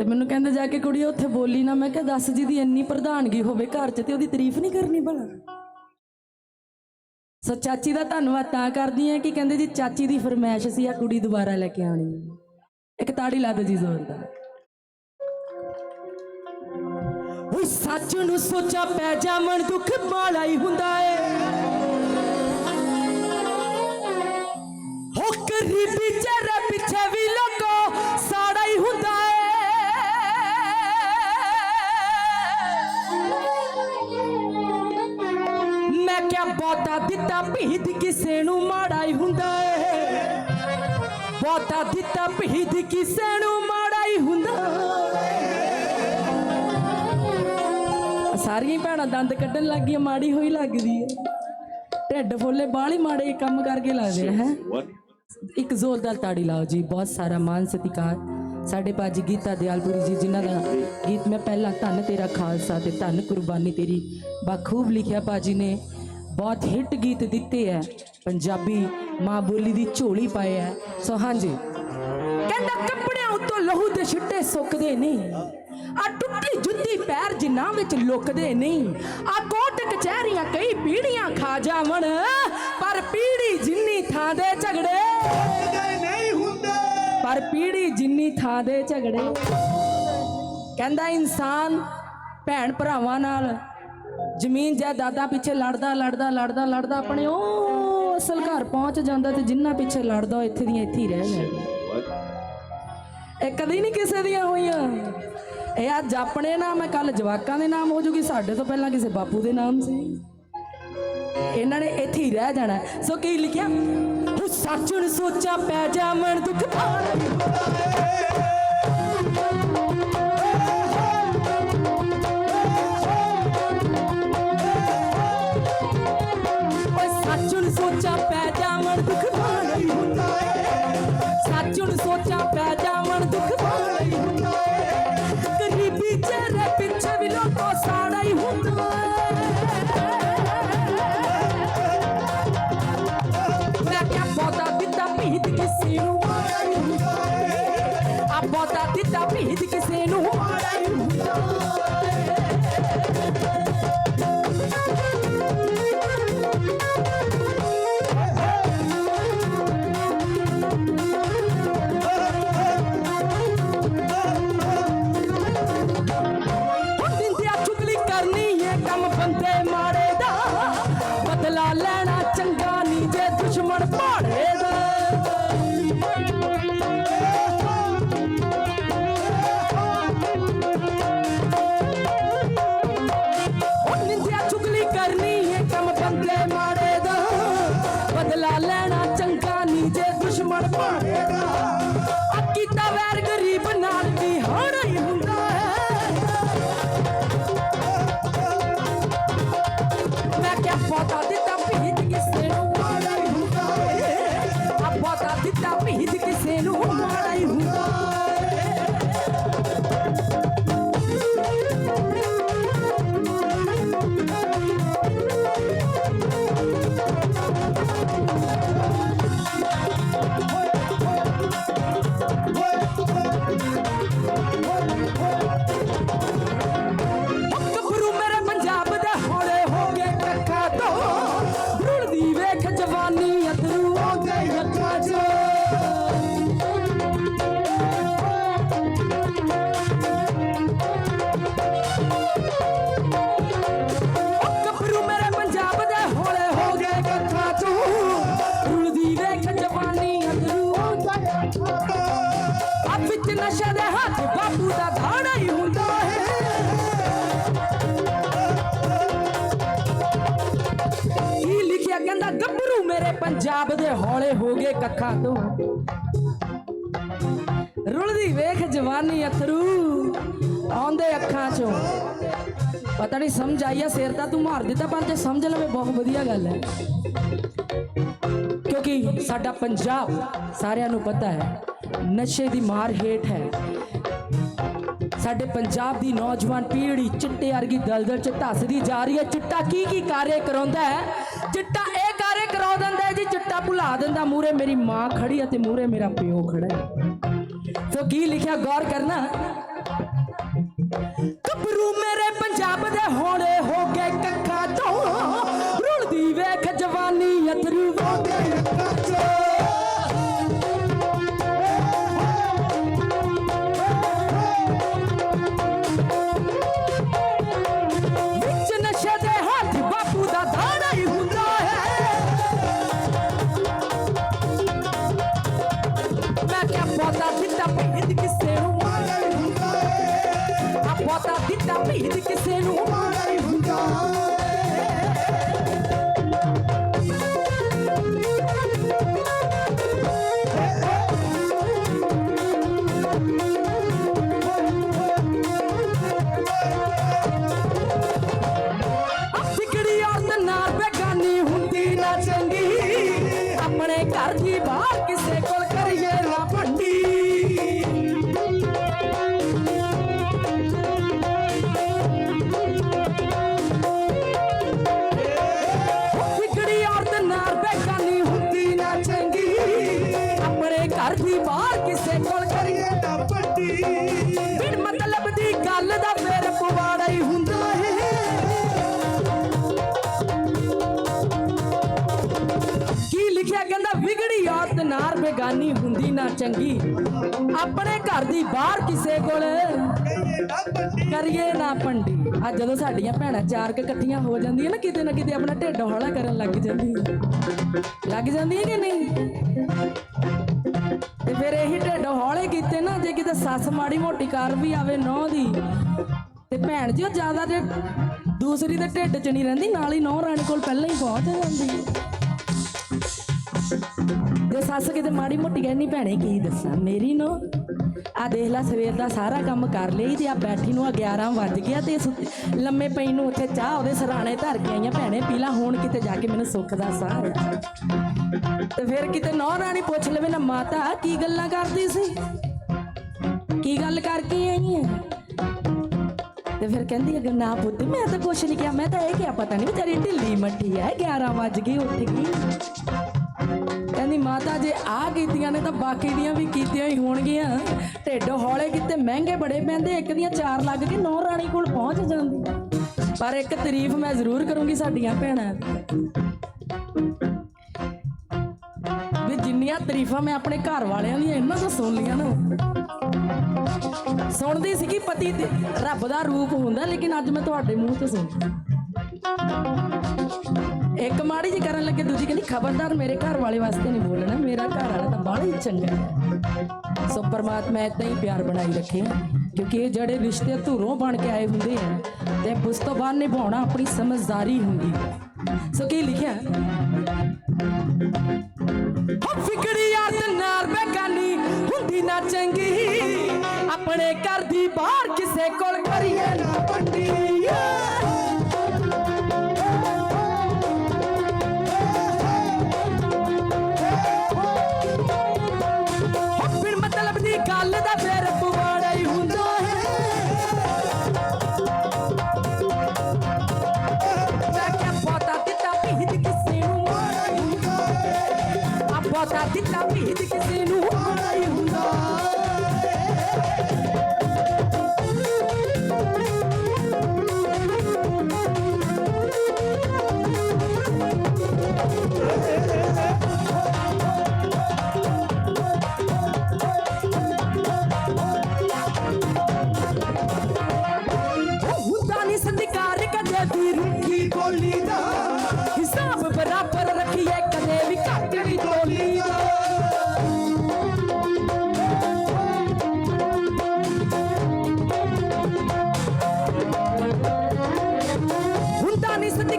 ਤੇ ਮੈਨੂੰ ਕਹਿੰਦੇ ਜਾ ਕੇ ਕੁੜੀ, ਉੱਥੇ ਬੋਲੀ ਨਾ, ਮੈਂ ਕਿਹਾ ਦੱਸ ਜੀ ਦੀ ਇੰਨੀ ਪ੍ਰਧਾਨਗੀ ਹੋਵੇ ਘਰ 'ਚ ਤੇ ਉਹਦੀ ਤਾਰੀਫ ਨਹੀਂ ਕਰਨੀ ਭਲਾ। ਸੋ ਚਾਚੀ ਦਾ ਧੰਨਵਾਦ ਤਾਂ ਕਰਦੀ ਆ ਕਿ ਕਹਿੰਦੇ ਜੀ ਚਾਚੀ ਦੀ ਫਰਮਾਇਸ਼ ਸੀ ਆ ਕੁੜੀ ਦੁਬਾਰਾ ਲੈ ਕੇ ਆਣੀ ਇੱਕ ਤਾੜੀ ਲਾ ਦਿਓ ਜੀ ਜ਼ੋਰਦਾਰ ਉਹ ਸੱਚ ਨੂੰ ਸੋਚਾ ਪੈ ਜਾਵਣ ਦੁੱਖ ਮਾਲਾ ਹੀ ਹੁੰਦਾ ਏ। ਹੋ ਗਰੀਬੀ ਚਿਹਰੇ ਦਿੱਤਾ ਭੀਦ ਕਿਸੇ ਨੂੰ ਮਾੜਾ ਹੀ ਹੁੰਦਾ। ਏ ਬਹੁਤਾ ਦਿੱਤਾ ਭੀਦ ਕਿਸੇ ਨੂੰ ਮਾੜਾ ਹੀ ਹੁੰਦਾ ਸਾਰੀਆਂ ਭੈਣਾਂ ਦੰਦ ਕੱਢਣ ਲੱਗ ਗਈਆਂ ਮਾੜੀ ਹੋਈ ਲੱਗਦੀ ਹੈ। ਢਿੱਡ ਫੁੱਲੇ, ਬਾਹਲੀ ਮਾੜੇ ਕੰਮ ਕਰਕੇ ਲੱਗਦੇ ਆ ਹੈ। ਇੱਕ ਜ਼ੋਰਦਾਰ ਤਾੜੀ ਲਾਓ ਜੀ, ਬਹੁਤ ਸਾਰਾ ਮਾਨ ਸਤਿਕਾਰ। ਸਾਡੇ ਬਾਜੀ ਗੀਤਾ ਦਿਆਲਪੁਰੀ ਜੀ, ਜਿਨ੍ਹਾਂ ਦਾ ਗੀਤ ਮੈਂ ਪਹਿਲਾਂ, ਧੰਨ ਤੇਰਾ ਖਾਲਸਾ ਤੇ ਧੰਨ ਕੁਰਬਾਨੀ ਤੇਰੀ, ਬਾਖੂਬ ਲਿਖਿਆ ਬਾਜੀ ਨੇ। ਬਹੁਤ ਹਿੱਟ ਗੀਤ ਦਿੱਤੇ ਹੈ ਪੰਜਾਬੀ ਮਾਂ ਬੋਲੀ ਦੀ ਝੋਲੀ ਪਾਏ ਹੈ ਸੋ ਹਾਂਜੀ। ਕਹਿੰਦਾ ਕੱਪੜਿਆਂ ਉੱਤੋਂ ਲਹੂ ਦੇ ਛਿੱਟੇ ਸੁੱਕਦੇ ਨਹੀਂ। ਆ ਟੁੱਟੀ ਜੁੱਤੀ ਪੈਰ ਜਿਨ੍ਹਾਂ ਵਿੱਚ ਲੁਕਦੇ ਨਹੀਂ। ਆ ਕੋਟ ਕਚਹਿਰੀਆਂ ਕਈ ਪੀੜੀਆਂ ਖਾ ਜਾਵਣ। ਪਰ ਪੀੜੀ ਜਿੰਨੀ ਥਾਂ ਦੇ ਝਗੜੇ ਨਹੀਂ ਹੁੰਦੇ ਪਰ ਪੀੜੀ ਜਿੰਨੀ ਥਾਂ ਦੇ ਝਗੜੇ। ਕਹਿੰਦਾ ਇਨਸਾਨ ਭੈਣ ਭਰਾਵਾਂ ਨਾਲ ਜ਼ਮੀਨ ਜਾਇਦਾਦਾਂ ਪਿੱਛੇ ਲੜਦਾ ਲੜਦਾ ਲੜਦਾ ਲੜਦਾ, ਆਪਣੇ ਉਹ ਅਸਲ ਘਰ ਪਹੁੰਚ ਜਾਂਦਾ ਤੇ ਜਿੰਨਾ ਪਿੱਛੇ ਲੜਦਾ ਉਹ ਇੱਥੇ ਦੀਆਂ ਇੱਥੇ ਹੀ ਰਹਿ ਜਾਂਦਾ। ਇਹ ਕਦੀ ਨਹੀਂ ਕਿਸੇ ਦੀਆਂ ਹੋਈਆਂ। ਇਹ ਅੱਜ ਆਪਣੇ ਨਾਮ ਹੈ ਕੱਲ ਜਵਾਕਾਂ ਦੇ ਨਾਮ ਹੋ ਜੂਗੀ, ਸਾਡੇ ਤੋਂ ਪਹਿਲਾਂ ਕਿਸੇ ਬਾਪੂ ਦੇ ਨਾਮ ਸੀ। ਇਹਨਾਂ ਨੇ ਇੱਥੇ ਹੀ ਰਹਿ ਜਾਣਾ ਸੋ ਕੀ ਲਿਖਿਆ? ਉਹ ਸੱਚ ਸੋਚਾ ਸੋਚਾਂ, ਪੈ ਜਾਵਣ ਦੁੱਖ ਭਾਰ ਸੱਚ ਨੂੰ ਸੋਚਾਂ ਏ ਕੰਮ ਨਸ਼ੇ ਦੇ ਹੱਥ ਬਾਪੂ ਦਾ ਧਾੜਾ ਹੀ ਹੁੰਦਾ ਹੈ। ਕੀ ਲਿਖਿਆ ਕਹਿੰਦਾ, ਗੱਭਰੂ ਮੇਰੇ ਪੰਜਾਬ ਦੇ ਹੌਲੇ ਹੋ ਗਏ ਕੱਖਾਂ ਤੋਂ। ਰੁਲਦੀ ਵੇਖ ਜਵਾਨੀ ਅਥਰੂ ਆਉਂਦੇ ਅੱਖਾਂ ਚੋਂ। ਪਤਾ ਨਹੀਂ ਸਮਝ ਆਈ ਆ, ਸਿਰ ਤਾਂ ਤੂੰ ਮਾਰ ਦਿੱਤਾ, ਪਰ ਜੇ ਸਮਝ ਲਵੇ ਬਹੁਤ ਵਧੀਆ ਗੱਲ ਹੈ। ਕਿਉਂਕਿ ਸਾਡਾ ਪੰਜਾਬ ਸਾਰਿਆਂ ਨੂੰ ਪਤਾ ਹੈ। ਨਸ਼ੇ ਦੀ ਮਾਰ ਹੇਠ ਹੈ। ਸਾਡੇ ਪੰਜਾਬ ਦੀ ਨੌਜਵਾਨ ਪੀੜ੍ਹੀ ਚਿੱਟੇ ਵਰਗੀ ਦਲਦਲ ਚ ਧੱਸਦੀ ਜਾ ਰਹੀ ਹੈ। ਚਿੱਟਾ ਕੀ ਕੀ ਕਾਰੇ ਕਰਾਉਂਦਾ ਹੈ? ਚਿੱਟਾ ਇਹ ਕਾਰੇ ਕਰਾ ਦਿੰਦਾ ਹੈ ਜੀ, ਚਿੱਟਾ ਭੁਲਾ ਦਿੰਦਾ। ਮੂਰੇ ਮੇਰੀ ਮਾਂ ਖੜੀ ਹੈ ਤੇ ਮੂਰੇ ਮੇਰਾ ਪਿਓ ਖੜਾ ਹੈ। ਸੋ ਕੀ ਲਿਖਿਆ ਗੌਰ ਕਰਨਾ? ਗੱਭਰੂ ਮੇਰੇ ਪੰਜਾਬ ਦੇ ਹੋਲੇ ਏ ਆ ਪੋਤਾ ਦਿੱਤਾ ਭੇਦ ਕਿਸੇ ਨੂੰ ਮਾੜਾ ਹੀ ਹੁੰਦਾ ਸਿਕੜੀ ਔਰਤ ਨਾਲ ਬੇਗਾਨੀ ਹੁੰਦੀ ਨਾ ਚੰਗੀ ਆਪਣੇ ਘਰ ਦੀ ਬਾਹਰ ਕਿਸੇ ਕੋਲ ਬਿਨ ਮਤਲਬ ਦੀ ਗੱਲ ਦਾ ਫੇਰ ਪਵਾੜਾ ਹੀ ਹੁੰਦਾ ਹੈ ਕੀ ਲਿਖਿਆ ਕਹਿੰਦਾ, ਵਿਗੜੀ ਔਰਤ ਨਾਰ ਬੇਗਾਨੀ ਹੁੰਦੀ ਨਾ ਚੰਗੀ। ਆਪਣੇ ਘਰ ਦੀ ਬਾਹਰ ਕਿਸੇ ਕੋਲ ਕਰੀਏ ਨਾ ਪੰਡੀ ਆ ਜਦੋਂ ਸਾਡੀਆਂ ਭੈਣਾਂ ਚਾਰ ਕੇ ਇਕੱਠੀਆਂ ਹੋ ਜਾਂਦੀਆਂ ਨਾ, ਕਿਤੇ ਨਾ ਕਿਤੇ ਆਪਣਾ ਢਿੱਡ ਹੌਲਾ ਕਰਨ ਲੱਗ ਜਾਂਦੀ। ਲੱਗ ਜਾਂਦੀਆਂ ਕਿ ਨਹੀਂ? ਤੇ ਫਿਰ ਇਹੀ ਢਿੱਡ ਹੌਲੇ ਕੀਤੇ ਨਾ, ਜੇ ਕਿਤੇ ਸੱਸ ਮਾੜੀ ਮੋਟੀ ਕਰ ਵੀ ਆਵੇ ਨੌ ਦੀ। ਤੇ ਭੈਣ ਜੀ, ਉਹ ਜ਼ਿਆਦਾ ਜੇ ਦੂਸਰੀ ਦੇ ਢਿੱਡ ਚ ਨਹੀਂ ਰਹਿੰਦੀ, ਨਾਲ ਹੀ ਨੌ ਰਾਣੀ ਕੋਲ ਪਹਿਲਾਂ ਹੀ ਪਹੁੰਚ ਜਾਂਦੀ। ਹੈ ਜੇ ਸੱਸ ਕਿਤੇ ਮਾੜੀ ਮੋਟੀ ਕਹਿੰਦੀ ਭੈਣੇ ਕੀ ਦੱਸਾਂ? ਮੇਰੀ ਨੂੰ। ਆ ਦੇਖ ਲੈ, ਸਵੇਰ ਦਾ ਸਾਰਾ ਕੰਮ ਕਰ ਲਈ ਤੇ ਆ ਬੈਠੀ ਨੂੰ ਆ 11 ਵੱਜ ਗਿਆ ਤੇ ਲੰਮੇ ਪਈ ਨੂੰ ਉੱਥੇ ਚਾਹ ਉਹਦੇ ਸਰਾਣੇ ਧਰ ਕੇ ਆਈਆਂ ਭੈਣੇ, ਪੀ ਹੁਣ ਕਿਤੇ ਜਾ ਕੇ ਮੈਨੂੰ ਸੁੱਖ ਦਾ ਸਾਹ ਤੇ ਫਿਰ ਕਿਤੇ ਨੌ ਰਾਣੀ ਪੁੱਛ ਲਵੇ, ਨਾ ਮਾਤਾ ਕੀ ਗੱਲਾਂ ਕਰਦੀ ਸੀ? ਕੀ ਗੱਲ ਕਰਕੇ ਆਈ ਹੈ ਤੇ ਫਿਰ ਕਹਿੰਦੀ ਅਗਰ ਨਾ ਪੁੱਤ, ਮੈਂ ਤਾਂ ਕੁਛ ਨਹੀਂ ਕਿਹਾ। ਮੈਂ ਤਾਂ ਇਹ ਕਿਹਾ, ਪਤਾ ਨਹੀਂ ਤੇਰੀ ਢਿੱਲੀ ਮੱਠੀ ਹੈ 11 ਵੱਜ ਗਈ ਉੱਠ ਗਈ। ਕਹਿੰਦੀ ਮਾਤਾ, ਜੇ ਆਹ ਕੀਤੀਆਂ ਨੇ ਤਾਂ ਬਾਕੀ ਦੀਆਂ ਵੀ ਕੀਤੀਆਂ ਹੀ ਹੋਣਗੀਆਂ। ਢਿੱਡ ਹੌਲੇ ਕਿਤੇ, ਮਹਿੰਗੇ ਬੜੇ ਪੈਂਦੇ, ਇੱਕ ਦੀਆਂ ਚਾਰ ਲੱਗ ਕੇ ਨੌ ਰਾਣੀ ਕੋਲ ਪਹੁੰਚ ਜਾਂਦੀ। ਪਰ ਇੱਕ ਤਾਰੀਫ ਮੈਂ ਜ਼ਰੂਰ ਕਰੂੰਗੀ ਸਾਡੀਆਂ ਭੈਣਾਂ ਵੀ ਜਿੰਨੀਆਂ ਤਾਰੀਫਾਂ ਮੈਂ ਆਪਣੇ ਘਰ ਵਾਲਿਆਂ ਦੀਆਂ, ਇਹਨਾਂ ਤੋਂ ਸੁਣ ਲੀਆਂ ਨਾ। ਸੁਣਦੀ ਸੀ ਕਿ ਪਤੀ ਤੇ, ਰੱਬ ਦਾ ਰੂਪ ਹੁੰਦਾ, ਲੇਕਿਨ ਅੱਜ ਮੈਂ ਤੁਹਾਡੇ ਮੂੰਹ ਤੋਂ ਸੁਣ ਇੱਕ ਮਾੜੀ ਜੀ ਕਰਨ ਲੱਗੇ ਦੂਜੀ ਕਹਿੰਦੀ ਖਬਰਦਾਰ ਮੇਰੇ ਘਰ ਵਾਲੇ ਵਾਸਤੇ ਨਹੀਂ ਬੋਲਣਾ ਮੇਰਾ ਘਰ ਵਾਲਾ ਤਾਂ ਬਾਹਲਾ ਹੀ ਚੰਗਾ ਹੈ ਸੋ ਪਰਮਾਤਮਾ ਏਦਾਂ ਹੀ ਪਿਆਰ ਬਣਾਈ ਰੱਖੇ ਕਿਉਂਕਿ ਇਹ ਜਿਹੜੇ ਰਿਸ਼ਤੇ ਧੁਰੋਂ ਬਣ ਕੇ ਆਏ ਹੁੰਦੇ ਆ ਤੇ ਉਸ ਤੋਂ ਬਾਅਦ ਨਿਭਾਉਣਾ ਆਪਣੀ ਸਮਝਦਾਰੀ ਹੁੰਦੀ ਹੈ ਸੋ ਕੀ ਲਿਖਿਆ ਹੋ ਫਿਕਰੀ ਯਾਰ ਤੇ ਨਾਰ ਬੇਗਾਨੀ ਹੁੰਦੀ ਨਾ ਚੰਗੀ ਆਪਣੇ ਘਰ ਦੀ ਬਾਹਰ ਕਿਸੇ ਕੋਲ ਕਰੀਏ ਨਾ ਪੰਡੀ ਆ ਦਿੱਤਾ ਭੀਤ ਕਿਸੇ ਨੂੰ ਮਾੜਾ ਹੀ ਹੁੰਦਾ।